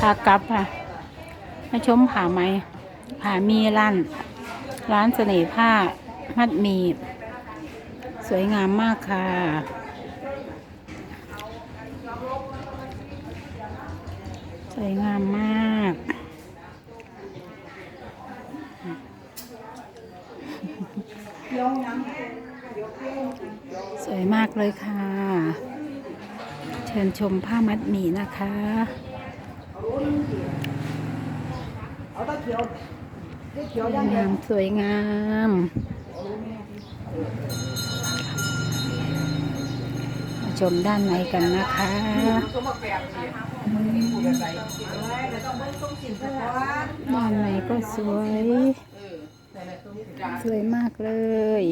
พากลับค่ะมาชมผาไหมผามีร้าน ร้านเสน่ห์ผ้ามัดหมี สวยงามมากค่ะสวยงามมาก สวยมากเลยค่ะ เชิญชมผ้ามัดหมี่นะคะสวยงามสวยงามมาชมด้านในกันนะคะด้านในก็สวย สวยมากเลย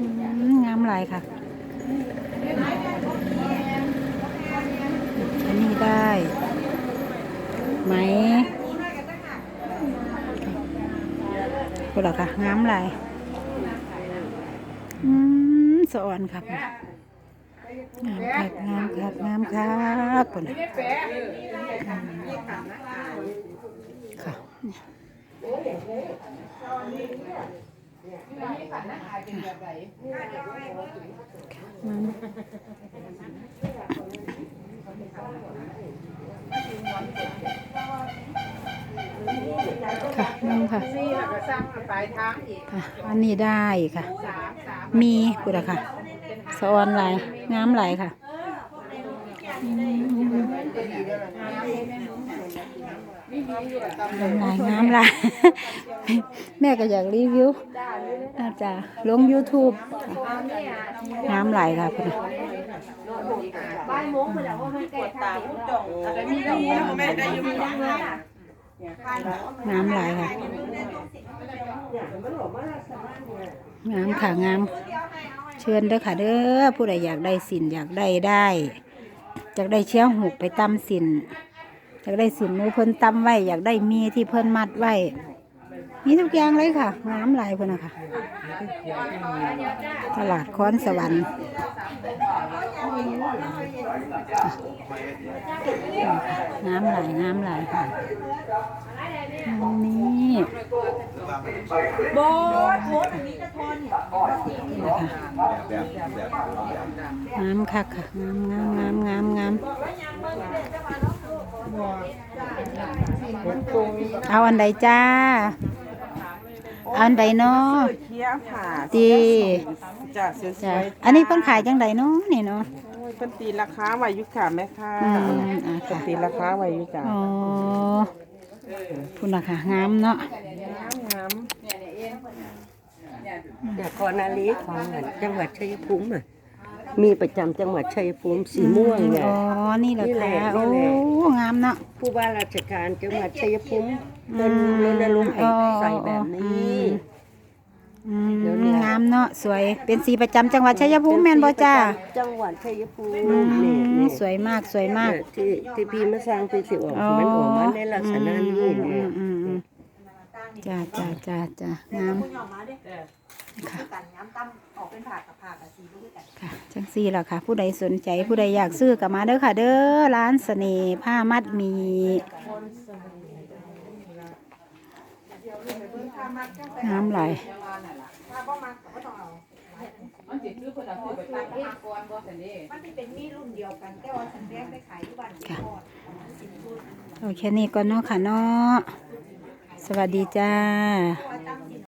อืมงามหลายค่ะ อันนี้ได้ ไหมก็หรอค่ะงามหลายอืมสะอ่อนครับงามครับงามครับงามครับคนน่ะ ค่ะนี่ค่ะค่ะ อันนี้ได้ค่ะ มีกูละค่ะสอนไหลงามไหลค่ะ หลายงามหลายแม่ก็อยากรีวิวอาจจะลง YouTube งามหลายค่ะคุณบ้านมงคือแล้วว่ามันไก่ทางแต่มีดอกไม้แม่ได้อยู่ที่บ้านงามหลายค่ะงามค่ะงาม เชิญเด้อค่ะเด้อผู้ใดอยากได้สินอยากได้ได้อยากได้เชี่ยหูกไปตำสินากได้สินมือเพิ่นตำไว้ อยากได้มีที่เพิ่นมัดไว้ มีทุกอย่างเลยค่ะงามหลายเพิ่นนะคะตลาดค้อนสวรรค์งามหลายงามหลายค่ะนี่โบดโบดอันนี้จะทอนเนี่ยงามค่ะค่ะงามงามงามงามงาม เอาอันใดจ้าเอาอันใดเนาะเที่ยวผ่าตีจ้ะสจ้าวยอันนี้เพิ่นขายจังใดเนาะนี่เนาะๆเพิ่นตีราคาไว้อยู่ค่ะแม่ค่ะอืมอ่าเพิ่นค่ะตีราคาไว้อยู่จ้ะอ๋อคุณนะคะงามเนาะงามนครนาลีของจังหวัดชัยภูมิอะ มีประจำจังหวัดชัยภูมิสีม่วงเนี่ย อ๋อ นี่แหละนี่แหค่ะละโอ้ นี่แหละ งามเนาะ ผู้ว่าราชการจังหวัดชัยภูมิเป็นรณรงค์ให้ใส่แบบนี้ อืมเดี๋ยวเนี่ย งามเนาะ สวย เป็นสีประจำจังหวัดชัยภูมิแม่นบ่จ้าจังหวัดชัยภูมิอืนี่มนี่สวยมาก สวยมาก เนี่ยที่ที่พี่มาสร้างไปสิออกอ๋อ มันออกมาในลักษณะนี้อืมเนี่ยอืมอืมจ้าจ้าจ้าจ้างาม คุณออกมาดิคือกันย้ำตั้มออกเป็นผักกับผักกับสีด้วยกันค่ะจังซี่ล่ะค่ะ ผู้ใดสนใจผู้ใดอยากซื้อก็มาเด้อค่ะ เด้อร้านเสน่ห์ผ้ามัดหมีงามหลายถ้าบ่มาก็บ่ต้องเอา มันสิคือเพิ่นเอาซื้อไปตั้งหาก่อนบ่ซั่นเด้มันที่เป็นมีรุ่นเดียวกัน แต่ว่าฉันแยกไปขายที่บ้านที่ทอดสิบรุ่นเอาแค่นี้ก่อนเนาะค่ะเนาะสวัสดีจ้า